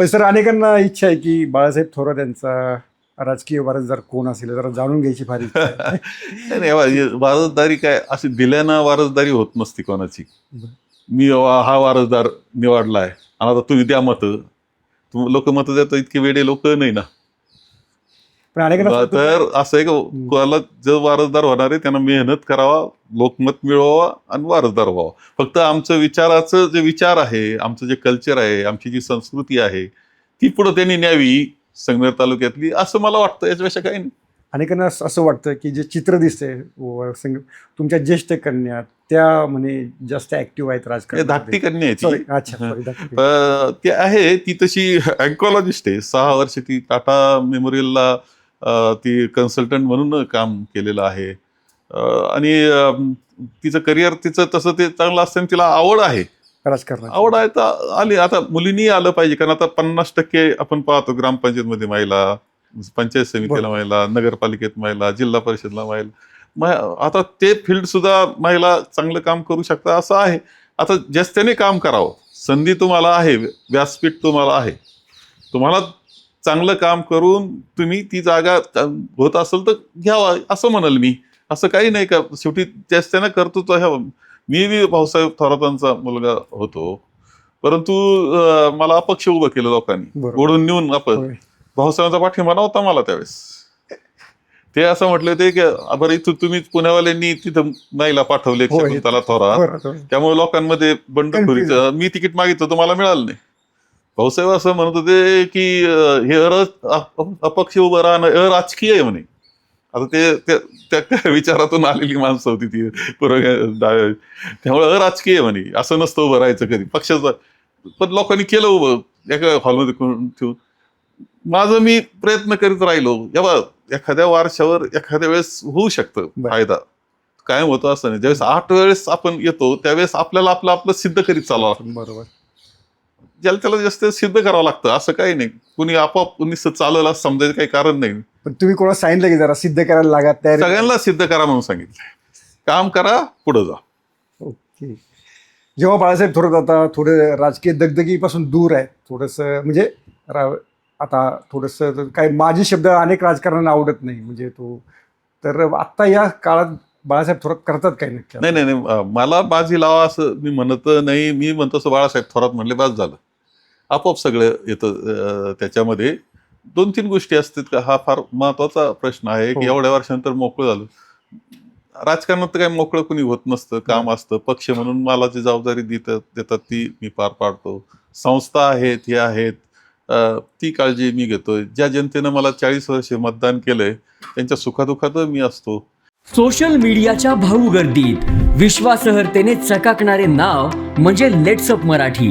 पण सर अनेकांना इच्छा आहे की बाळासाहेब थोरात यांचा राजकीय वारसदार कोण असेल जरा जाणून घ्यायची फार इच्छा आहे. नाही, वारसदारी काय अशी दिल्यानं वारसदारी होत नसती कोणाची. मी वा- हा वारसदार निवडलाय आणि आता तुम्ही द्या मत. लोक मत देतो इतके वेडे लोक नाही ना. पण तर असं आहे का कोणाला जो वारसदार होणार आहे त्यांना मेहनत करावा लोकमत मिळवावा आणि वारसदार व्हावा. फक्त आमचं विचाराचं जे विचार आहे आमचं जे कल्चर आहे आमची जी संस्कृती आहे ती पुढे त्यांनी न्यावी संगमेर तालुक्यातली असं मला वाटतं. याच्यापेक्षा काही नाही. अनेकांना असं वाटतं की जे चित्र दिसते तुमच्या ज्येष्ठ कन्या त्या म्हणे जास्त ऍक्टिव्ह आहेत राजकारण धाकटी कन्या आहे अच्छा ती आहे ती तशी अँकॉलॉजिस्ट आहे. सहा वर्ष ती टाटा मेमोरियलला ती कन्सल्टंट म्हणून काम केलेलं आहे. आणि तिचं करिअर तिचं तसं ते चांगलं असतं तिला आवड आहे. राजकारणाची. आवड आहे तर आली. आता मुलींनी आलं पाहिजे कारण आता पन्नास टक्के आपण पाहतो ग्रामपंचायतमध्ये महिला पंचायत समितीला. महिला नगरपालिकेत महिला जिल्हा परिषदला महिला. मग आता ते फील्ड सुद्धा महिला चांगलं काम करू शकतात असं आहे. आता ज्याने काम करावं संधी तुम्हाला आहे व्यासपीठ तुम्हाला आहे. तुम्हाला चांगलं काम करून तुम्ही ती जागा होत असेल तर घ्यावा असं म्हणाल मी असं काही नाही का शेवटी त्याने कर्तृत्व ह्या मी बी भाऊसाहेब थोरातांचा मुलगा होतो परंतु मला अपक्ष उभं केलं लोकांनी. ओढून नेऊन आपण. भाऊसाहेबांचा पाठिंबा नव्हता मला त्यावेळेस ते असं म्हटलं होते की बरं इथं तुम्ही पुण्यावाल्यांनी तिथं नाहीला पाठवले. शकुंतला थोरात. त्यामुळे लोकांमध्ये बंडखोरीचं मी तिकीट मागितलं तर मला मिळालं नाही भाऊसाहेब असं म्हणत होते की हे अर अप- अपक्ष उभं राहणं अराजकीय आहे म्हणे. आता ते त्या- त्या विचारातून आलेली माणसं होती ती पूर्व डाव्या त्यामुळे अराजकीय आहे म्हणे. असं नसतं उभं राहायचं कधी. पक्षाचं पण लोकांनी केलं उभं. एका हॉलमध्ये कोण ठेवून. माझं मी प्रयत्न करीत राहिलो. या बा एखाद्या वारशावर एखाद्या वेळेस होऊ शकतं. फायदा. कायम होतो असं नाही. ज्यावेळेस आठ वेळेस आपण येतो त्यावेळेस आपल्याला आपलं आपलं सिद्ध करीत चालावं. बरोबर. ज्याला त्याला जास्त सिद्ध करावं लागतं असं काही नाही. कुणी आपोआप नुसतं चाललं असं समजायचं काही कारण नाही. पण तुम्ही कोणाला सांगितलं की जरा सिद्ध करायला लागा तयारी सगळ्यांना सिद्ध करा म्हणून सांगितलंय. काम करा पुढे जा. ओके. जेव्हा बाळासाहेब थोडं आता थोडं राजकीय दगदगीपासून दूर आहे थोडंसं म्हणजे रा- आता थोडंसं काय माझे शब्द अनेक राजकारण्यांना आवडत नाही म्हणजे तो तर आत्ता या काळात बाळासाहेब थोरात करतात काय नक्की? नाही नाही नाही. अं, मला बाजी लावा असं मी म्हणत नाही. मी म्हणतो असं बाळासाहेब थोरात म्हणले बाज झालं. आपोआप सगळं येतं त्याच्यामध्ये. दोन तीन गोष्टी असतात का हा फार महत्त्वाचा प्रश्न आहे की हो. एवढ्या वर्षानंतर मोकळं झालं. राजकारणात तर काही मोकळं कुणी होत नसतं काम असतं. पक्ष म्हणून मला जी जबाबदारी देतात देतात ती मी पार पाडतो. संस्था आहेत हे आहेत ती काळजी मी घेतोय. ज्या जनतेनं मला चाळीस वर्ष मतदान केलंय त्यांच्या सुखादुखात मी असतो. सोशल मीडियाच्या भाऊ गर्दीत. विश्वासार्हतेने चकाकणारे नाव म्हणजे लेट्सअप मराठी.